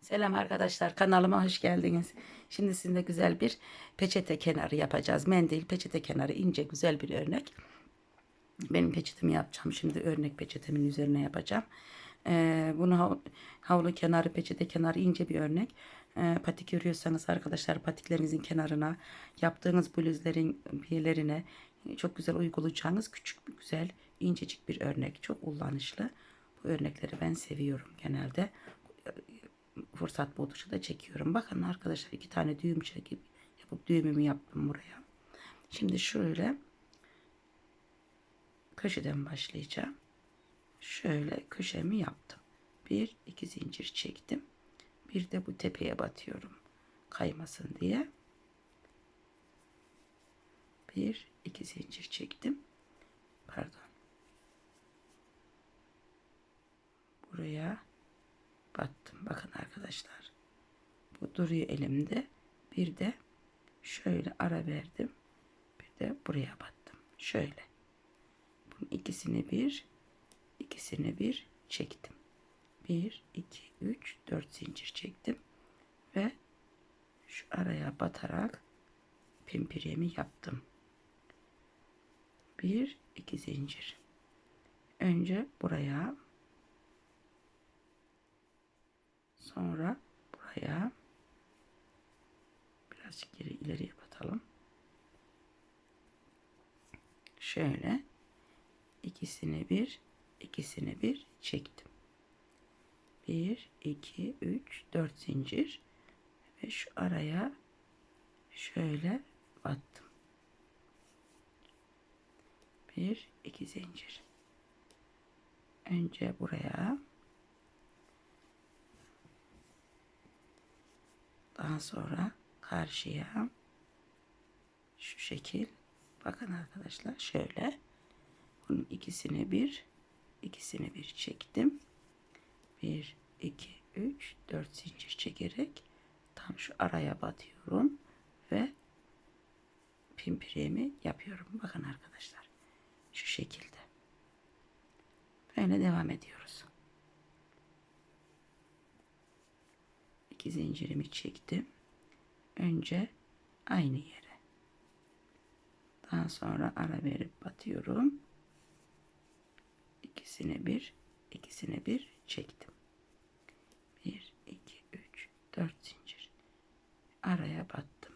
Selam arkadaşlar kanalıma hoş geldiniz. Şimdi sizinle güzel bir peçete kenarı yapacağız. Mendil peçete kenarı ince güzel bir örnek. Benim peçetemi yapacağım. Şimdi örnek peçetemin üzerine yapacağım. Ee, bunu hav- havlu kenarı peçete kenarı ince bir örnek. Ee, patik görüyorsanız arkadaşlar patiklerinizin kenarına yaptığınız bluzlerin yerlerine çok güzel uygulayacağınız küçük güzel incecik bir örnek. Çok kullanışlı. Bu örnekleri ben seviyorum genelde fırsat buldukça da çekiyorum. Bakın arkadaşlar iki tane düğüm çekip yapıp düğümümü yaptım buraya. Şimdi şöyle köşeden başlayacağım. Şöyle köşemi yaptım. Bir iki zincir çektim. Bir de bu tepeye batıyorum. Kaymasın diye. Bir iki zincir çektim. Pardon. Buraya battım. Bakın arkadaşlar. Bu duruyor elimde. Bir de şöyle ara verdim. Bir de buraya battım. Şöyle. Bunun ikisini bir, ikisini bir çektim. Bir, iki, üç, dört zincir çektim. Ve şu araya batarak pimpiremi yaptım. Bir, iki zincir. Önce buraya Sonra buraya birazcık geri ileriye batalım. Şöyle ikisini bir, ikisini bir çektim. Bir, iki, üç, dört zincir ve şu araya şöyle battım. Bir, iki zincir. Önce buraya Daha sonra karşıya şu şekil bakın arkadaşlar şöyle bunun ikisini bir ikisini bir çektim. Bir, iki, üç, dört zincir çekerek tam şu araya batıyorum ve pimpiremi yapıyorum. Bakın arkadaşlar şu şekilde. Böyle devam ediyoruz. İki zincirimi çektim. Önce aynı yere. Daha sonra ara verip batıyorum. İkisini bir, ikisini bir çektim. Bir, iki, üç, dört zincir. Araya battım.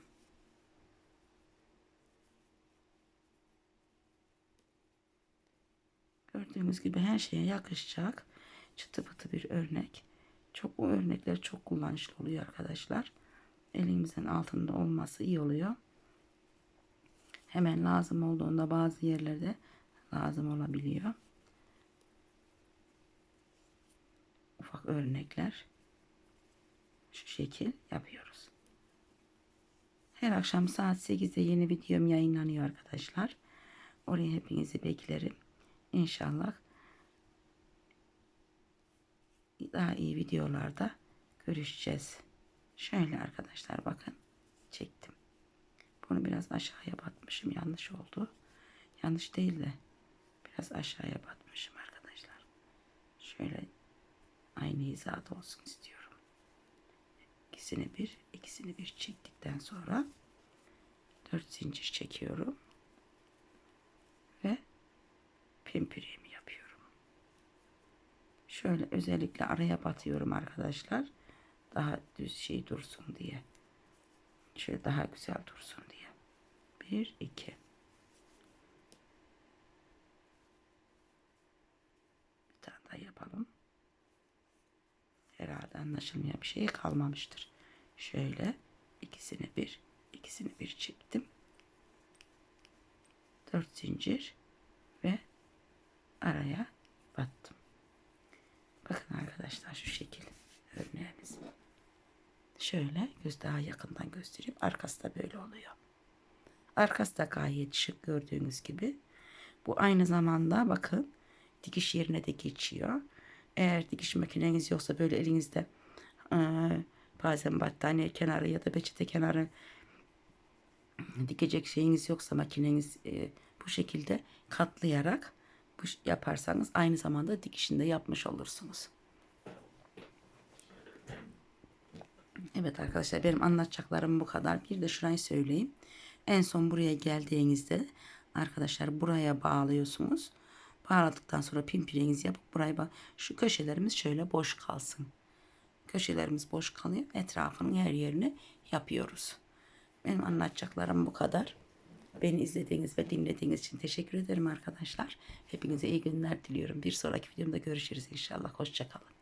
Gördüğünüz gibi her şeye yakışacak çıtı pıtı bir örnek. Çok o örnekler çok kullanışlı oluyor arkadaşlar. Elimizin altında olması iyi oluyor. Hemen lazım olduğunda bazı yerlerde lazım olabiliyor. Ufak örnekler şu şekil yapıyoruz. Her akşam saat 8'de yeni videom yayınlanıyor arkadaşlar. Oraya hepinizi beklerim. İnşallah daha iyi videolarda görüşeceğiz. Şöyle arkadaşlar bakın çektim. Bunu biraz aşağıya batmışım. Yanlış oldu. Yanlış değil de biraz aşağıya batmışım arkadaşlar. Şöyle aynı hizada olsun istiyorum. İkisini bir, ikisini bir çektikten sonra dört zincir çekiyorum. Ve yapıyorum. Şöyle özellikle araya batıyorum arkadaşlar. Daha düz şey dursun diye. Şöyle daha güzel dursun diye. Bir, iki. Bir tane daha yapalım. Herhalde anlaşılmayan bir şey kalmamıştır. Şöyle ikisini bir, ikisini bir çektim. Dört zincir ve araya battım. Arkadaşlar şu şekil örneğimiz. Şöyle göz daha yakından göstereyim. Arkası da böyle oluyor. Arkası da gayet şık gördüğünüz gibi. Bu aynı zamanda bakın dikiş yerine de geçiyor. Eğer dikiş makineniz yoksa böyle elinizde e, bazen battaniye kenarı ya da peçete kenarı dikecek şeyiniz yoksa makineniz e, bu şekilde katlayarak yaparsanız aynı zamanda dikişinde yapmış olursunuz. Evet arkadaşlar benim anlatacaklarım bu kadar. Bir de şurayı söyleyeyim. En son buraya geldiğinizde arkadaşlar buraya bağlıyorsunuz. Bağladıktan sonra pimpirinizi yapıp buraya bak. Şu köşelerimiz şöyle boş kalsın. Köşelerimiz boş kalıyor. Etrafının her yerini yapıyoruz. Benim anlatacaklarım bu kadar. Beni izlediğiniz ve dinlediğiniz için teşekkür ederim arkadaşlar. Hepinize iyi günler diliyorum. Bir sonraki videomda görüşürüz inşallah. Hoşçakalın.